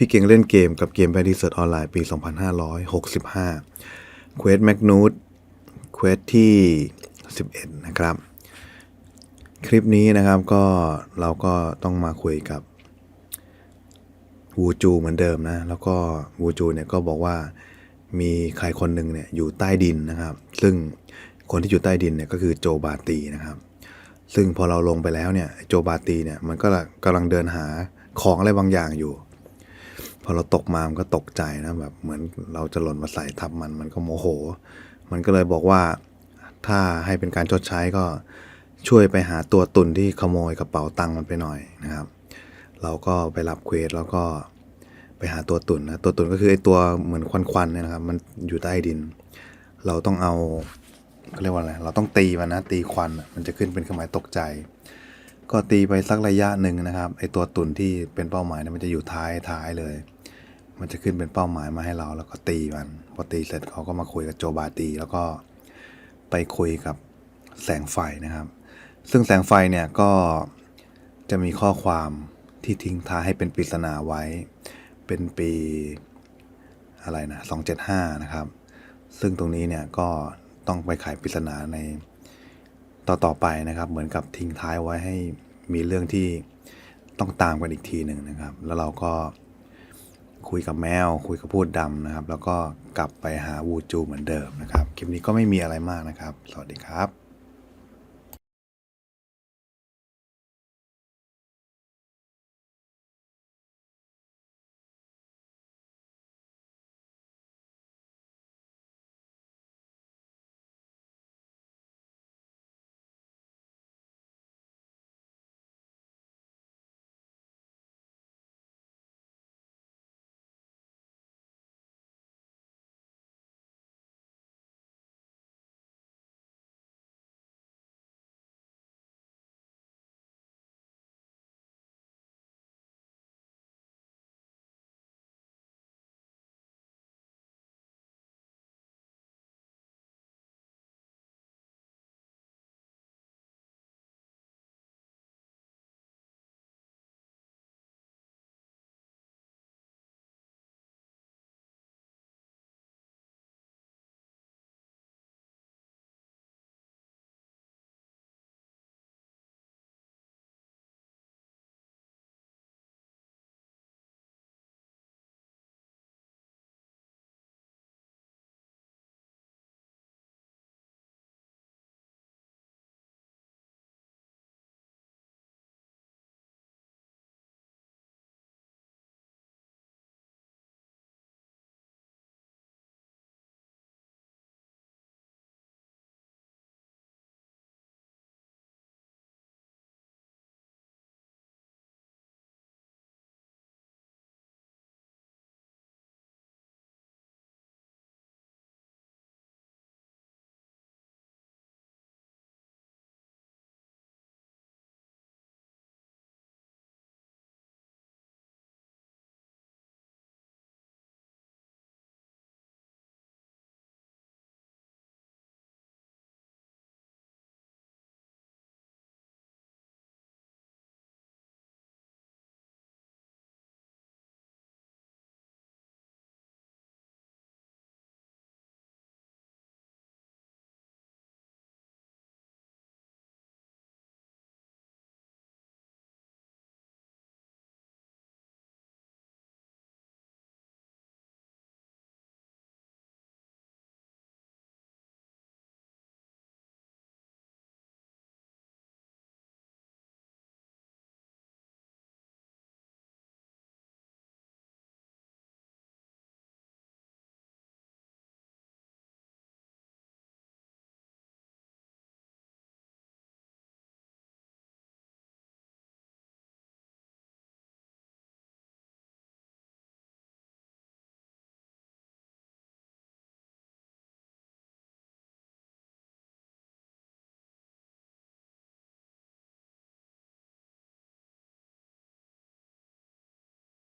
พี่เก่งเล่นเกมกับเกม b a d d y Search ออนไลน์ปี 2565เควสแมกนูดเควสที่ 11 นะครับ คลิปนี้นะครับก็เราก็ต้องมาคุยกับวูจูเหมือนเดิมนะ แล้วก็วูจูเนี่ยก็บอกว่ามีใครคนหนึ่งเนี่ยอยู่ใต้ดินนะครับ ซึ่งคนที่อยู่ใต้ดินเนี่ยก็คือโจบาตีนะครับ ซึ่งพอเราลงไปแล้วเนี่ยโจบาตีเนี่ยมันก็กำลังเดินหาของอะไรบางอย่างอยู่ อเราตกมามันก็ตกใจนะแบบเหมือนเราจะหล่นมาใส่ทับมันมันก็โมโห มันก็เลยบอกว่าถ้าให้เป็นการชดใช้ก็ช่วยไปหาตัวตุนที่ขโมยกระเป๋าตังค์มันไปหน่อยนะครับ เราก็ไปรับเควสแล้วก็ไปหาตัวตุนนะตัวตุนก็คือไอ้ตัวเหมือนควันๆเนี่ยนะครับ มันอยู่ใต้ดิน เราต้องเอาเขาเรียกว่าอะไรเราต้องตีมันนะตีควันมันจะขึ้นเป็นเครื่องหมายตกใจ ก็ตีไปสักระยะหนึ่งนะครับไอตัวตุนที่เป็นเป้าหมายเนี่ยมันจะอยู่ท้ายท้ายเลย มันจะขึ้นเป็นเป้าหมายมาให้เรา แล้วก็ตีมันพอตีเสร็จเขาก็มาคุยกับโจบาตี แล้วก็ไปคุยกับแสงไฟนะครับ ซึ่งแสงไฟเนี่ยก็จะมีข้อความที่ทิ้งท้ายให้เป็นปริศนาไว้ เป็นปีอะไรนะ275 นะครับ ซึ่งตรงนี้เนี่ยก็ต้องไปไขปริศนาในต่อต่อไปนะครับ เหมือนกับทิ้งท้ายไว้ให้มีเรื่องที่ต้องตามกันอีกทีหนึ่งนะครับ แล้วเราก็ คุยกับแมว คุยกับพูดดำนะครับ แล้วก็กลับไปหาวูจูเหมือนเดิมนะครับ คลิปนี้ก็ไม่มีอะไรมากนะครับ สวัสดีครับ